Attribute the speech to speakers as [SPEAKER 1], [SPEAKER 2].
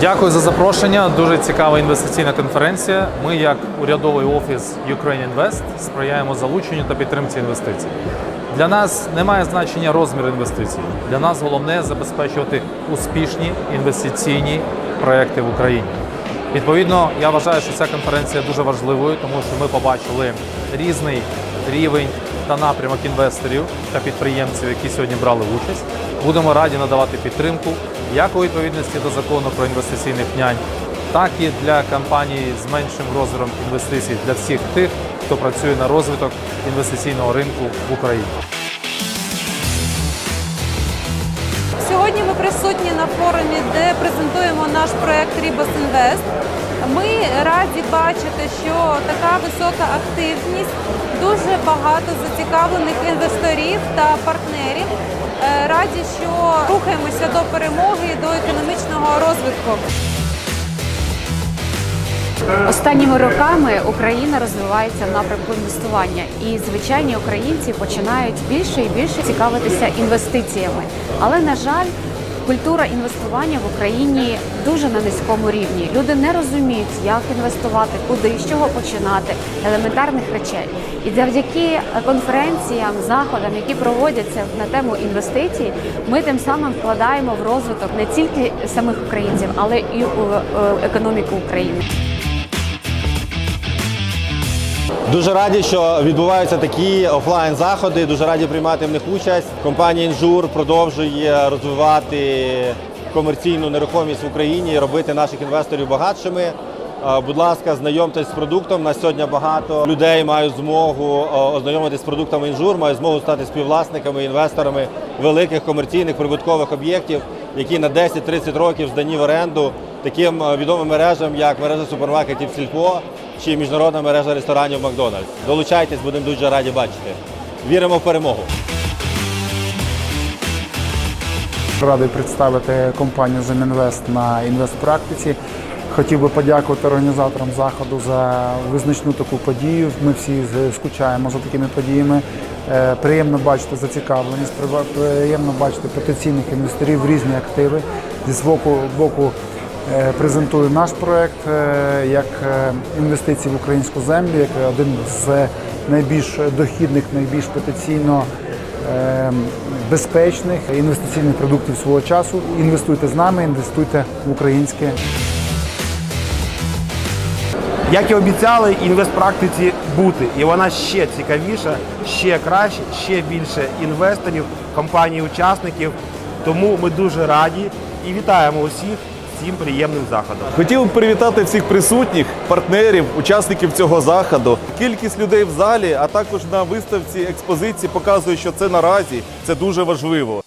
[SPEAKER 1] Дякую за запрошення. Дуже цікава інвестиційна конференція. Ми, як урядовий офіс Ukraine Invest, сприяємо залученню та підтримці інвестицій. Для нас немає значення розмір інвестицій. Для нас головне забезпечувати успішні інвестиційні проекти в Україні. Відповідно, я вважаю, що ця конференція дуже важливою, тому що ми побачили різний рівень та напрямок інвесторів та підприємців, які сьогодні брали участь. Будемо раді надавати підтримку як у відповідності до закону про інвестиційних нянь, так і для компаній з меншим розміром інвестицій для всіх тих, хто працює на розвиток інвестиційного ринку в Україні.
[SPEAKER 2] Сьогодні ми присутні на форумі, де презентуємо наш проект Ribos Invest. Бачити, що така висока активність, дуже багато зацікавлених інвесторів та партнерів. Е, Раді, що рухаємося до перемоги, і до економічного розвитку.
[SPEAKER 3] Останніми роками Україна розвивається в напрямку інвестування, і звичайні українці починають більше і більше цікавитися інвестиціями. Але на жаль, культура інвестування в Україні дуже на низькому рівні. Люди не розуміють, як інвестувати, куди, з чого починати, елементарних речей. І завдяки конференціям, заходам, які проводяться на тему інвестицій, ми тим самим вкладаємо в розвиток не тільки самих українців, але і е, економіку України.
[SPEAKER 4] Дуже раді, що відбуваються такі офлайн заходи. Дуже раді приймати в них участь. Компанія Інжур продовжує розвивати комерційну нерухомість в Україні робити наших інвесторів багатшими. Е, Будь ласка, знайомтесь з продуктом. На сьогодні багато людей мають змогу е, ознайомитись з продуктами інжур, мають змогу стати співвласниками, інвесторами великих комерційних прибуткових об'єктів, які на 10-30 років здані в оренду таким е, відомим мережам, як мережа супермаркетів Сільпо чи міжнародна мережа ресторанів Макдональдс. Долучайтесь, будемо дуже раді бачити. Віримо в перемогу.
[SPEAKER 5] Радий представити компанію Земінвест на інвестпрактиці. Хотів би подякувати організаторам заходу за визначну таку подію. Ми всі скучаємо за такими подіями. Е, Приємно бачити зацікавленість, приємно бачити потенційних інвесторів в різні активи. Зі свого боку презентую наш проект е, як е, інвестиції в українську землю, як один з найбільш дохідних, найбільш потенційно е, безпечних інвестиційних продуктів свого часу. Інвестуйте з нами, інвестуйте в українське.
[SPEAKER 6] Як і обіцяли, інвестпрактиці бути, і вона ще цікавіша, ще краще, ще більше інвесторів, компаній-учасників. Тому ми дуже раді і вітаємо усіх цим приємним заходом.
[SPEAKER 7] Хотів привітати всіх присутніх, партнерів, учасників цього заходу. Кількість людей в залі, а також на виставці експозиції показує, що це наразі це дуже важливо.